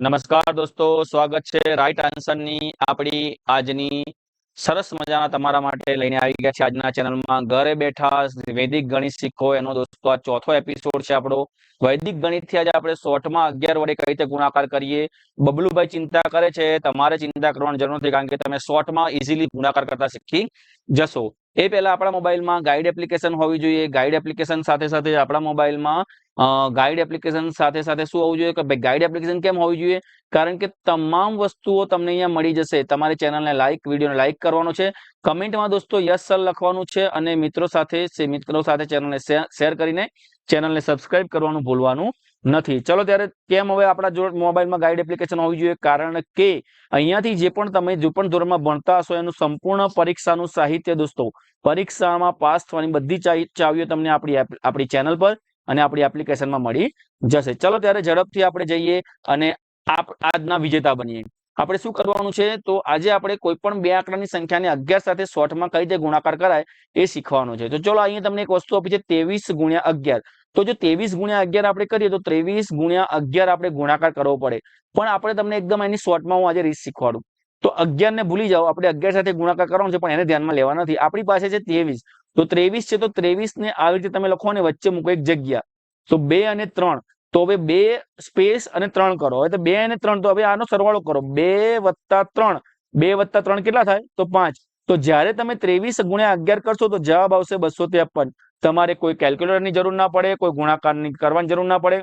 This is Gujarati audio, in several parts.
નમસ્કાર દોસ્તો, સ્વાગત છે રાઈટ આન્સરની આપણી આજની સરસ મજાના તમારા માટે લઈને આવી ગયા છે આજના ચેનલમાં. ઘરે બેઠા વૈદિક ગણિત શીખો. એનો દોસ્તો આ ચોથો એપિસોડ છે આપણો. વૈદિક ગણિતથી આજે આપણે શોર્ટમાં અગિયાર વડે કઈ રીતે ગુણાકાર કરીએ, બબલુભાઈ ચિંતા કરે છે. તમારે ચિંતા કરવાની જરૂર નથી, કારણ કે તમે શોર્ટમાં ઇઝીલી ગુણાકાર કરતા શીખી જશો. એ પહેલા આપણા મોબાઈલમાં ગાઈડ એપ્લિકેશન હોવી જોઈએ. ગાઈડ એપ્લિકેશન સાથે સાથે આપણા મોબાઈલમાં ગાઈડ એપ્લિકેશન સાથે સાથે શું હોવું જોઈએ? કે ભાઈ ગાઈડ એપ્લિકેશન કેમ હોવી જોઈએ? કારણ કે તમામ વસ્તુઓ તમને અહીંયા મળી જશે. તમારી ચેનલને લાઈક વિડીયોને લાઈક કરવાનો છે. કમેન્ટમાં દોસ્તો યસ, સર લખવાનું છે અને મિત્રો સાથે મિત્રો સાથે ચેનલને શેર કરીને ચેનલને સબસ્ક્રાઇબ કરવાનું ભૂલવાનું નથી. ચલો ત્યારે કેમ હવે આપણા જો મોબાઈલમાં ગાઈડ એપ્લિકેશન હોવી જોઈએ? કારણ કે અહીંયાથી જે પણ તમે જે પણ ધોરણમાં ભણતા હશો, એનું સંપૂર્ણ પરીક્ષાનું સાહિત્ય દોસ્તો, પરીક્ષામાં પાસ થવાની બધી ચાવીઓ તમને આપણી આપણી ચેનલ પર અને આપણી એપ્લિકેશનમાં મળી જશે. ચલો ત્યારે ઝડપથી આપણે જઈએ અને આજના વિજેતા બનીએ. આપણે શું કરવાનું છે? તો આજે આપણે કોઈ પણ બે આંકડાની સંખ્યાને અગિયાર સાથે શોર્ટમાં કઈ રીતે ગુણાકાર કરાય એ શીખવાનું છે. તો ચલો અહીંયા તમને એક વસ્તુ આપી છે, ત્રેવીસ ગુણ્યા અગિયાર. તો જો ત્રેવીસ ગુણ્યા અગિયાર આપણે કરીએ, તો ત્રેવીસ ગુણ્યા અગિયાર આપણે ગુણાકાર કરવો પડે. પણ આપણે તમને એકદમ એની શોર્ટમાં હું આજે રીત શીખવાડું. તો અગિયાર ને ભૂલી જાઓ, આપણે અગિયાર સાથે ગુણાકાર કરવાનો છે, પણ એને ધ્યાનમાં લેવા નથી. આપણી પાસે છે ત્રેવીસ. તો ત્રેવીસ છે, તો ત્રેવીસ ને આવી રીતે તમે લખો ને વચ્ચે મૂકો એક જગ્યા. તો બે અને ત્રણ. તો હવે બે સ્પેસ અને ત્રણ કરો. હવે બે અને ત્રણ, તો હવે આનો સરવાળો કરો. બે વત્તા ત્રણ. બે વત્તા ત્રણ કેટલા થાય? તો પાંચ. તો જ્યારે તમે ત્રેવીસ ગુણ્યા અગિયાર કરશો તો જવાબ આવશે બસો ત્રેપન. તમારે કોઈ કેલ્ક્યુલેટરની જરૂર ના પડે, કોઈ ગુણાકારની કરવાની જરૂર ના પડે.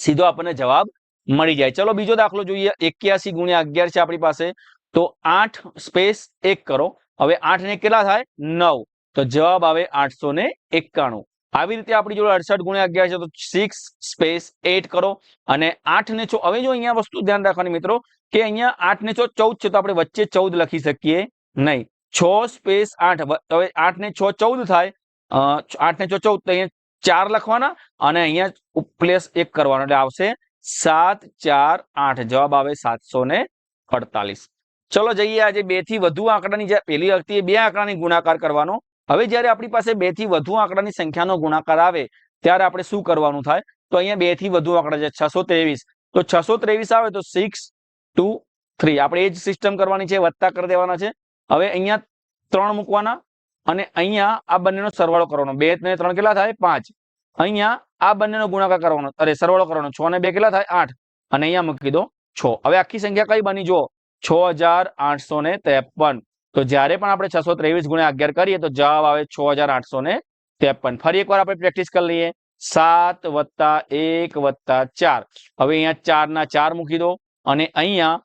સીધો આપણને જવાબ મળી જાય. ચલો બીજો દાખલો જોઈએ. એક્યાસી ગુણ્યા અગિયાર છે આપણી પાસે. તો આઠ સ્પેસ એક કરો. હવે આઠ ને કેટલા થાય? નવ. તો જવાબ આવે આઠસો ને એકાણું. આવી રીતે આપણી જોડે અડસઠ ગુણ્યા અગિયાર છે તો સિક્સ સ્પેસ એટ કરો. અને આઠ ને છો હવે જો અહીંયા વસ્તુ ધ્યાન રાખવાની મિત્રો, કે અહીંયા આઠ ને છો ચૌદ છે તો આપણે વચ્ચે ચૌદ લખી શકીએ. નહીં. છ સ્પેસ આઠ. હવે આઠ ને છ ચૌદ થાય. આઠ ને છ ચૌદ, તો અહીંયા ચાર લખવાના અને અહીંયા પ્લેસ એક કરવાનો. એટલે આવશે સાત, ચાર, આઠ. જવાબ આવે સાતસો ને અડતાલીસ. ચલો જઈએ આજે બેથી વધુ આંકડાની. જે પહેલી વખતે બે આંકડાની ગુણાકાર કરવાનો. હવે જયારે આપણી પાસે બેથી વધુ આંકડાની સંખ્યાનો ગુણાકાર આવે, ત્યારે આપણે શું કરવાનું થાય? તો અહીંયા બેથી વધુ આંકડા છે, છસો તો છસો આવે તો સિક્સ ટુ થ્રી આપણે એ જ સિસ્ટમ કરવાની છે, વત્તા કરી દેવાના છે. હવે અહીંયા ત્રણ મૂકવાના અને અહીંયા આ બંનેનો સરવાળો કરવાનો. બે ને ત્રણ કેટલા થાય? પાંચ. અહીંયા આ બંનેનો ગુણાકાર કરવાનો. અરે, સરવાળો કરવાનો. છ ને બે કેટલા થાય? આઠ. અને અહીંયા મૂકી દો છ. હવે આખી સંખ્યા કઈ બની? જુઓ. છ તો જ્યારે પણ આપણે છસો ત્રેવીસ ગુણ્યા અગિયાર કરીએ, તો જવાબ આવે છ હજાર આઠસો ને ત્રેપન. ફરી એકવાર આપણે પ્રેક્ટિસ કરી લઈએ. સાત વત્તા એક વત્તા ચાર. હવે અહીંયા ચાર ના ચાર મૂકી દો. અને અહીંયા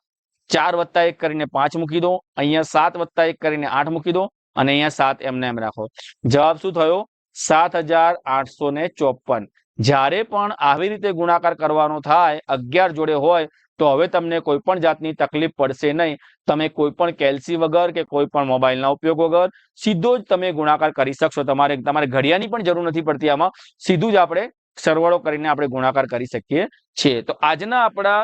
ચાર વત્તા એક કરીને પાંચ મૂકી દો, અહીંયા સાત વત્તા એક કરીને આઠ મૂકી દો અને અહીંયા સાત એમને એમ રાખો. જવાબ શું થયો? સાત હજાર આઠસો ને ચોપન. જ્યારે પણ આવી રીતે ગુણાકાર કરવાનો થાય, અગિયાર જોડે હોય, તો હવે તમને કોઈ પણ જાતની તકલીફ પડશે નહીં. તમે કોઈ પણ કેલ્સી વગર કે કોઈ પણ મોબાઈલના ઉપયોગ વગર સીધો જ તમે ગુણાકાર કરી શકશો. તમારે તમારે ઘડિયાની પણ જરૂર નથી પડતી આમાં. સીધું જ આપણે સરવાળો કરીને આપણે ગુણાકાર કરી શકીએ છીએ. તો આજના આપણા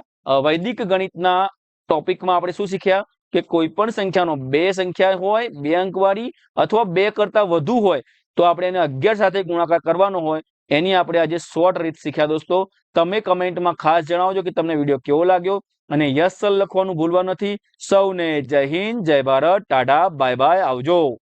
વૈદિક ગણિતના ટોપિકમાં આપણે શું શીખ્યા? કે કોઈ પણ સંખ્યાનો બે સંખ્યા હોય, બે અંકવાળી અથવા બે કરતા વધુ હોય, તો આપણે એને અગિયાર સાથે ગુણાકાર કરવાનો હોય, એની આપણે આજે શોર્ટ રીત શીખ્યા દોસ્તો. તમે કમેન્ટમાં ખાસ જણાવજો કે તમને વીડિયો કેવો લાગ્યો. અને યસ સર લખવાનું ભૂલવા નથી. સૌને જય હિન્દ, જય ભારત ટાટા બાય બાય, આવજો.